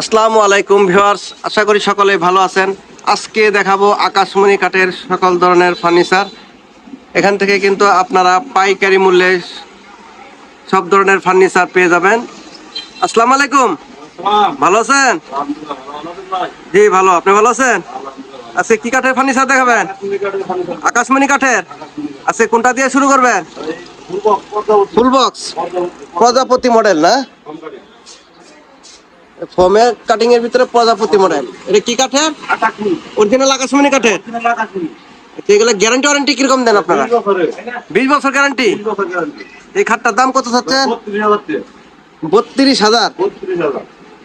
আসসালামু আলাইকুম ভিউয়ার্স আশা করি সকলে ভালো আছেন। আজকে দেখাবো আকাশমণি কাঠের সকল ধরনের ফার্নিচার। এখান থেকে কিন্তু আপনারা পাইকারি মূল্যে সব ধরনের ফার্নিচার পেয়ে যাবেন। আসসালামু আলাইকুম। ভালো আছেন? জি ভালো। আপনি ভালো আছেন? আজকে কি কাঠের ফার্নিচার দেখাবেন? আকাশমণি কাঠের আজকে কোনটা দিয়ে শুরু করবেন? ফুল বক্স প্রজাপতি মডেল না? ফোমের কাটিং এর ভিতরে প্রজাপতি মডেল। এটা কি কাঠের? অরিজিনাল আকাশমণি কাঠের? আচ্ছা, এগুলো গ্যারান্টি ওয়ারেন্টি কীরকম দেন আপনারা? বিশ বছর গ্যারান্টি এই খাটটার দাম কত চাচ্ছেন বত্রিশ হাজার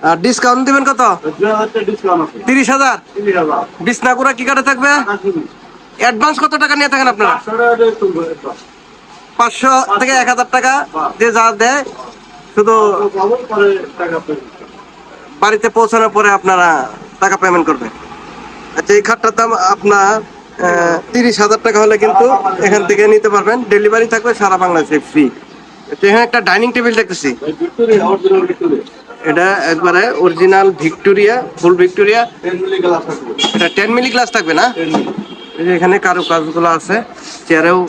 আর ডিসকাউন্ট দিবেন কত? তিরিশ হাজার? বিছনাগুড়া কি কাঠে থাকবে? অ্যাডভান্স কত টাকা নিয়ে থাকেন আপনারা? পাঁচশো থেকে এক হাজার টাকা যে যা দেয় শুধু বাড়িতে পৌঁছানোর পরে আপনারা টাকা পেমেন্ট করবেন। আচ্ছা এই খাটটার দাম আপনার তিরিশ হাজার টাকা হলে কিন্তু এখান থেকে নিতে পারবেন। ডেলিভারি থাকবে সারা বাংলাদেশে ফ্রি এখানে একটা ডাইনিং টেবিল দেখতেছি। এটা একবারে অরিজিনাল ভিক্টোরিয়া ফুল ভিক্টোরিয়া এটা টেন মিলি গ্লাস থাকবে না? এখানে কারও কাজগুলো আছে চেয়ারেও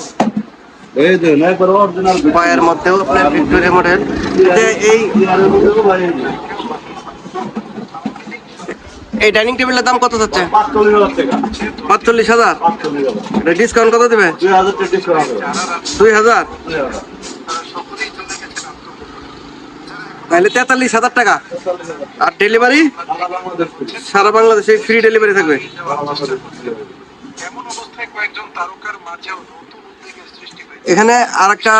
পায়ের মধ্যেও আপনার ভিক্টোরিয়া মডেল এই এই ডাইনিং টেবিলের দাম কত যাচ্ছে? পাঁচচল্লিশ হাজার। এটা ডিসকাউন্ট কত দেবে? দুই হাজার। তাহলে তেতাল্লিশ হাজার টাকা। আর ডেলিভারি সারা বাংলাদেশে ফ্রি ডেলিভারি থাকবে। এখানে আর একটা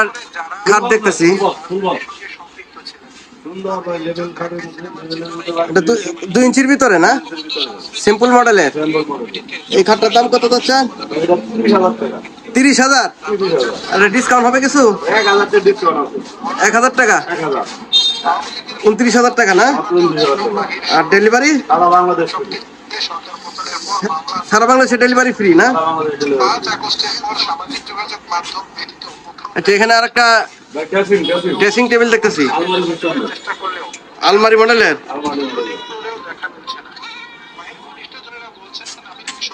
খাট দেখতেছি। এটা দুই ইঞ্চির ভিতরে না? সিম্পল মডেলের এই খাটটার দাম কত যাচ্ছে তিরিশ হাজার? আর ডিসকাউন্ট হবে কিছু? এক হাজার টাকা? উনত্রিশ হাজার টাকা না? আর ডেলিভারি সারা বাংলাদেশে ডেলিভারি ফ্রি না? আচ্ছা এখানে আর একটা ড্রেসিং টেবিল দেখতেছি। আলমারি মডেলের?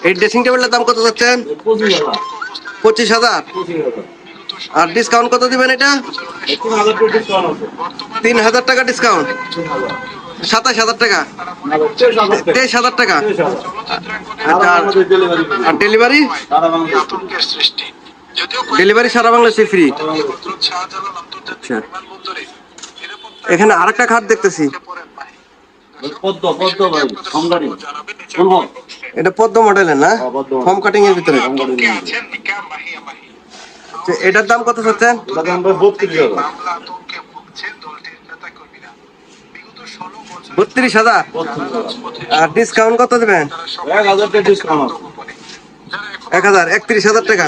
এই ড্রেসিং টেবিলের দাম কত যাচ্ছেন পঁচিশ হাজার। আর ডিসকাউন্ট কত দিবেন এটা? তিন হাজার টাকা ডিসকাউন্ট সাতাশ হাজার টাকা। তেইশ হাজার টাকা। আচ্ছা, আর- ডেলিভারি ডেলিভারি সারা বাংলাদেশে ফ্রি আচ্ছা। এখানে আরেকটা খাট দেখতেছি। এটা পদ্ম মডেলের না? ফর্ম কাটিং এর ভিতরে। এটার দাম কত চাচ্ছেন? বত্রিশ হাজার। আর ডিসকাউন্ট কত দেবেন? এক হাজার ডিসকাউন্ট আছে করে যারা এখন এক হাজার, একত্রিশ হাজার টাকা।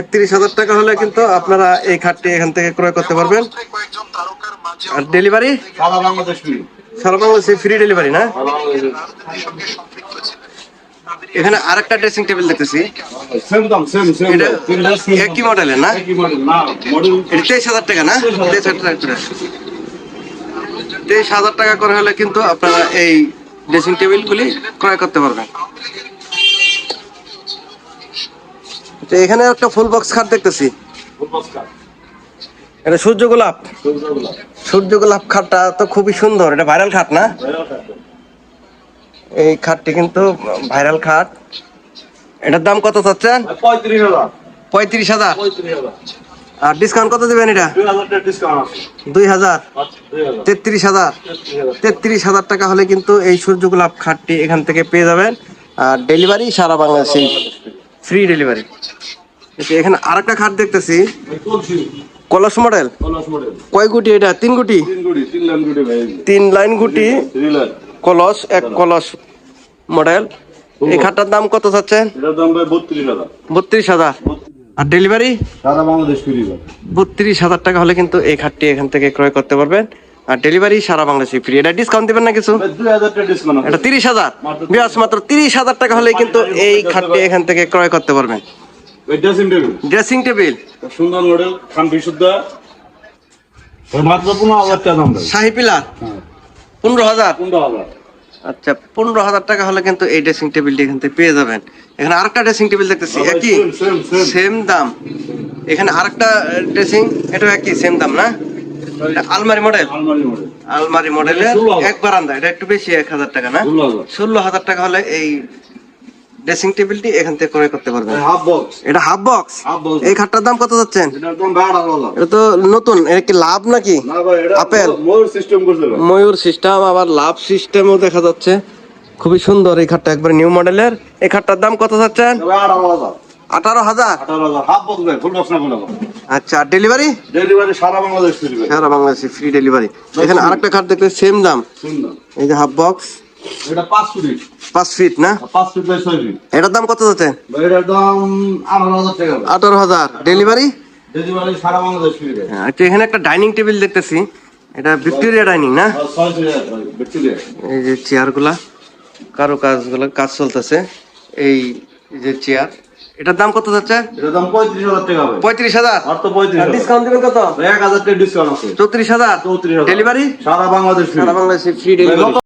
একত্রিশ হাজার টাকা হলে কিন্তু আপনারা এই খাটটি এখান থেকে ক্রয় করতে পারবেন। আর ডেলিভারি? সারা ফ্রি ডেলিভারি, না? এখানে আরেকটা ড্রেসিং টেবিল দেখতেছি। একই মডেলের, না? তেইশ হাজার টাকা, না? তেইশ হাজার টাকা করে হলে কিন্তু আপনারা এই ড্রেসিং টেবিলগুলি ক্রয় করতে পারবেন। তো এখানে একটা ফুল বক্স খাট দেখতেছি। এটা সূর্য গোলাপ। সূর্য গোলাপ। খাটটা তো খুবই সুন্দর। এটা ভাইরাল খাট না? এই খাটটি কিন্তু ভাইরাল খাট। এটার দাম কত চাচ্ছেন? পঁয়ত্রিশ হাজার। পঁয়ত্রিশ হাজার। পঁয়ত্রিশ হাজার। আর ডিসকাউন্ট কত দেবেন এটা? দুই হাজার আচ্ছা, হাজার। তেত্রিশ হাজার? তেত্রিশ হাজার। টাকা হলে কিন্তু এই সূর্য গোলাপ খাটটি এখান থেকে পেয়ে যাবেন। আর ডেলিভারি সারা বাংলাদেশে ফ্রি ডেলিভারি এখানে আরেকটা খাট দেখতেছি। কলস। মডেল কয় গুটি এটা? তিন গুটি? তিন লাইন গুটি কলস এক কলস মডেল এই খাটটার দাম কত চাচ্ছেন হাজার। বত্রিশ হাজার। আর ডেলিভারি সারা বাংলাদেশ ফ্রি বত্রিশ হাজার টাকা হলে কিন্তু এই খাটটি এখান থেকে ক্রয় করতে পারবেন। আর ডেলিভারি সারা বাংলাদেশে ফ্রি এটা ডিসকাউন্ট দিবেন না কিছু? এটা তিরিশ হাজার। বিয়াস মাত্র তিরিশ হাজার টাকা হলে কিন্তু এই খাটটি এখান থেকে ক্রয় করতে পারবেন। ড্রেসিং টেবিল ড্রেসিং টেবিল সুন্দর মডেল খান বিশুদ্ধ মাত্র পনেরো হাজার টাকা দাম শাহি পিলার। হ্যাঁ। পনেরো হাজার। পনেরো হাজার। আচ্ছা পনেরো হাজার টাকা হলে কিন্তু এই ড্রেসিং টেবিলটি এখান থেকে পেয়ে যাবেন। এখানে আরেকটা ড্রেসিং টেবিল দেখতেছি একই? সেম দাম। এখানে আরেকটা ড্রেসিং এটাও একই সেম দাম না? এটা আলমারি মডেল আলমারি মডেলের এক বারান্দা এটা একটু বেশি এক হাজার টাকা না? ষোলো হাজার টাকা হলে এই ড্রেসিং টেবিলটি এখান থেকে ক্রয় করতে পারবেন। হাফ বক্স এটা হাফ বক্স এই খাটটার দাম কত যাচ্ছেন? এটা তো নতুন এটা কি লাভ নাকি? আপেল। ময়ূর সিস্টেম ময়ূর সিস্টেম আবার লাভ সিস্টেমও দেখা যাচ্ছে। খুবই সুন্দর এই খাটটা একবার নিউ মডেলের এই খাটটার দাম কত যাচ্ছেন? আঠারো হাজার? আচ্ছা ডেলিভারি ডেলিভারি সারা বাংলাদেশ সারা বাংলাদেশে ফ্রি ডেলিভারি এখানে আরেকটা খাট দেখতে সেম দাম। এই যে হাফ বক্স এটা পাঁচ ফিট। পাঁচ ফিট না? পাঁচ ফিট বাই ছয় ফিট। এটার দাম কত যাচ্ছে? এটার দাম আঠারো হাজার টাকা ভাই আঠারো হাজার। ডেলিভারি ডেলিভারি সারা বাংলাদেশ ফ্রি আচ্ছা এখানে একটা ডাইনিং টেবিল দেখতেছি। এটা ভিক্টোরিয়া ডাইনিং না? এই যে চেয়ারগুলা কারও কাজগুলো কাজ চলতেছে। এই যে চেয়ার এটার দাম কত যাচ্ছে? এটার দাম পঁয়ত্রিশ হাজার টাকা ভাই পঁয়ত্রিশ হাজার? আর তো পঁয়ত্রিশ ডিসকাউন্ট দিবেন কত? এক হাজার টাকা ডিসকাউন্ট আছে। চৌত্রিশ হাজার? চৌত্রিশ ডেলিভারি সারা বাংলাদেশ সারা বাংলাদেশে ফ্রি ডেলিভারি